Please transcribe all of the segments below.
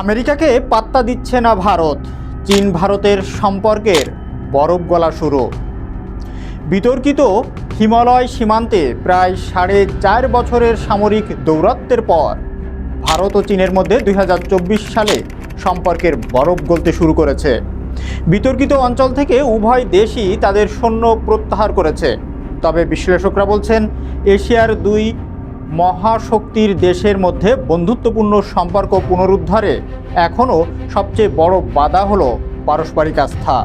আমেরিকাকে পাত্তা দিচ্ছে না ভারত। চীন ভারতের সম্পর্কের বরফ গলা শুরু। বিতর্কিত হিমালয় সীমান্তে প্রায় সাড়ে চার বছরের সামরিক দৌরাত্বের পর ভারত ও চীনের মধ্যে দুই হাজার চব্বিশ সালে সম্পর্কের বরফ গলতে শুরু করেছে। বিতর্কিত অঞ্চল থেকে উভয় দেশই তাদের সৈন্য প্রত্যাহার করেছে। তবে বিশ্লেষকরা বলছেন, এশিয়ার দুই মহাশক্তির দেশের মধ্যে বন্ধুত্বপূর্ণ সম্পর্ক পুনরুদ্ধারে এখনও সবচেয়ে বড় বাধা হলো পারস্পরিক আস্থা।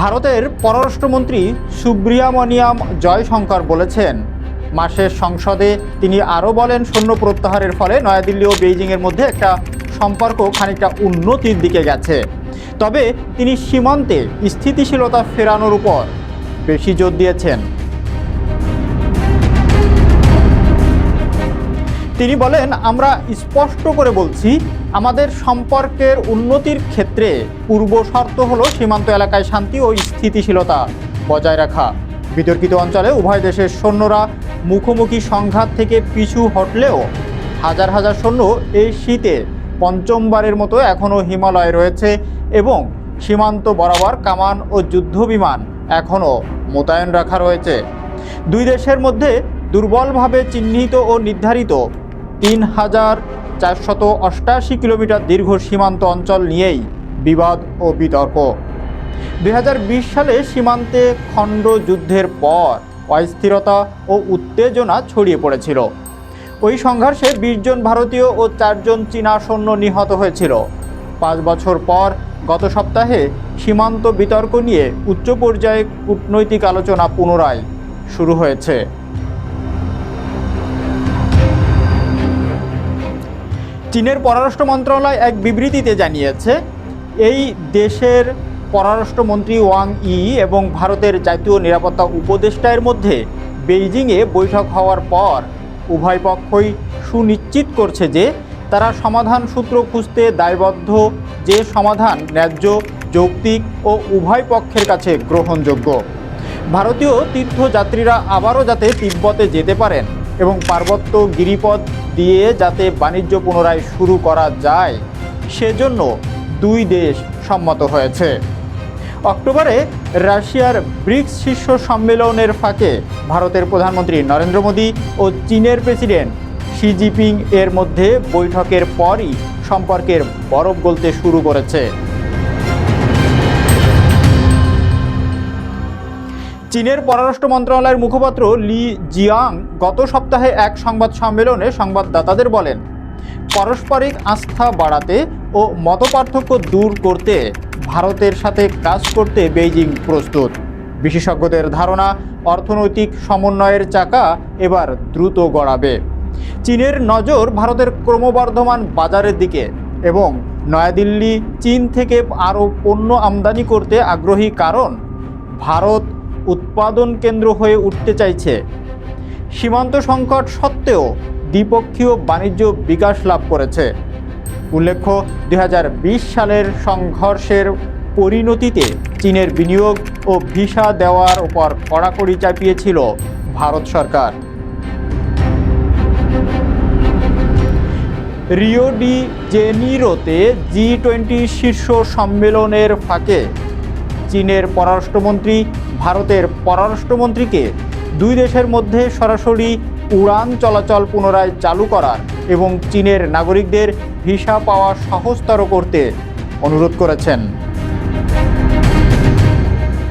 ভারতের পররাষ্ট্রমন্ত্রী সুব্রিয়ামনিয়াম জয়শঙ্কর বলেছেন, মাসের সংসদে তিনি আরও বলেন, সৈন্য প্রত্যাহারের ফলে নয়াদিল্লি ও বেইজিংয়ের মধ্যে একটা সম্পর্ক খানিকটা উন্নতির দিকে গেছে। তবে তিনি সীমান্তে স্থিতিশীলতা ফেরানোর উপর বেশি জোর দিয়েছেন। তিনি বলেন, আমরা স্পষ্ট করে বলছি, আমাদের সম্পর্কের উন্নতির ক্ষেত্রে পূর্ব শর্ত হলো সীমান্ত এলাকায় শান্তি ও স্থিতিশীলতা বজায় রাখা। বিতর্কিত অঞ্চলে উভয় দেশের সৈন্যরা মুখোমুখি সংঘাত থেকে পিছু হটলেও হাজার হাজার সৈন্য এই শীতে পঞ্চমবারের মতো এখনও হিমালয়ে রয়েছে এবং সীমান্ত বরাবর কামান ও যুদ্ধবিমান এখনও মোতায়েন রাখা রয়েছে। দুই দেশের মধ্যে দুর্বলভাবে চিহ্নিত ও নির্ধারিত তিন হাজার চারশত অষ্টাশি কিলোমিটার দীর্ঘ সীমান্ত অঞ্চল নিয়েই বিবাদ ও বিতর্ক। দু হাজার বিশ সালে সীমান্তে খণ্ড যুদ্ধের পর অস্থিরতা ও উত্তেজনা ছড়িয়ে পড়েছিল। ওই সংঘর্ষে বিশ জন ভারতীয় ও চারজন চীনা সৈন্য নিহত হয়েছিল। পাঁচ বছর পর গত সপ্তাহে সীমান্ত বিতর্ক নিয়ে উচ্চ পর্যায়ে কূটনৈতিক আলোচনা পুনরায় শুরু হয়েছে। চীনের পররাষ্ট্র মন্ত্রণালয় এক বিবৃতিতে জানিয়েছে, এই দেশের পররাষ্ট্রমন্ত্রী ওয়াং ই এবং ভারতের জাতীয় নিরাপত্তা উপদেষ্টার মধ্যে বেইজিংয়ে বৈঠক হওয়ার পর উভয় পক্ষই সুনিশ্চিত করছে যে তারা সমাধান সূত্র খুঁজতে দায়বদ্ধ, যে সমাধান ন্যায্য, যৌক্তিক ও উভয় পক্ষের কাছে গ্রহণযোগ্য। ভারতীয় তীর্থযাত্রীরা আবারও যাতে তিব্বতে যেতে পারেন এবং পার্বত্য গিরিপথ দিয়ে যাতে বাণিজ্য পুনরায় শুরু করা যায়, সেজন্য দুই দেশ সম্মত হয়েছে। অক্টোবরে রাশিয়ার ব্রিক্স শীর্ষ সম্মেলনের ফাঁকে ভারতের প্রধানমন্ত্রী নরেন্দ্র মোদী ও চীনের প্রেসিডেন্ট শি জিপিং এর মধ্যে বৈঠকের পরই সম্পর্কের বরফ গলতে শুরু করেছে। চীনের পররাষ্ট্র মন্ত্রণালয়ের মুখপাত্র লি জিয়াং গত সপ্তাহে এক সংবাদ সম্মেলনে সংবাদদাতাদের বলেন, পারস্পরিক আস্থা বাড়াতে ও মতপার্থক্য দূর করতে ভারতের সাথে কাজ করতে বেইজিং প্রস্তুত। বিশেষজ্ঞদের ধারণা, অর্থনৈতিক সমন্বয়ের চাকা এবার দ্রুত গড়াবে। চীনের নজর ভারতের ক্রমবর্ধমান বাজারের দিকে এবং নয়াদিল্লি, চীন থেকে আরও পণ্য আমদানি করতে আগ্রহী কারণ, ভারত উৎপাদন কেন্দ্র হয়ে উঠতে চাইছে। সীমান্ত সংকট সত্ত্বেও দ্বিপক্ষীয় বাণিজ্য বিকাশ লাভ করেছে। উল্লেখ্য দু হাজার বিশ সালের সংঘর্ষের পরিণতিতে চীনের বিনিয়োগ ও ভিসা দেওয়ার উপর কড়াকড়ি চাপিয়েছিল ভারত সরকার। রিও ডি জেনিরোতে জি টোয়েন্টি শীর্ষ সম্মেলনের ফাঁকে চীনের পররাষ্ট্রমন্ত্রী, ভারতের পররাষ্ট্রমন্ত্রীকে দুই দেশের মধ্যে সরাসরি উড়ান চলাচল পুনরায় চালু করার এবং চীনের নাগরিকদের ভিসা পাওয়া সহজতর করতে অনুরোধ করেছেন।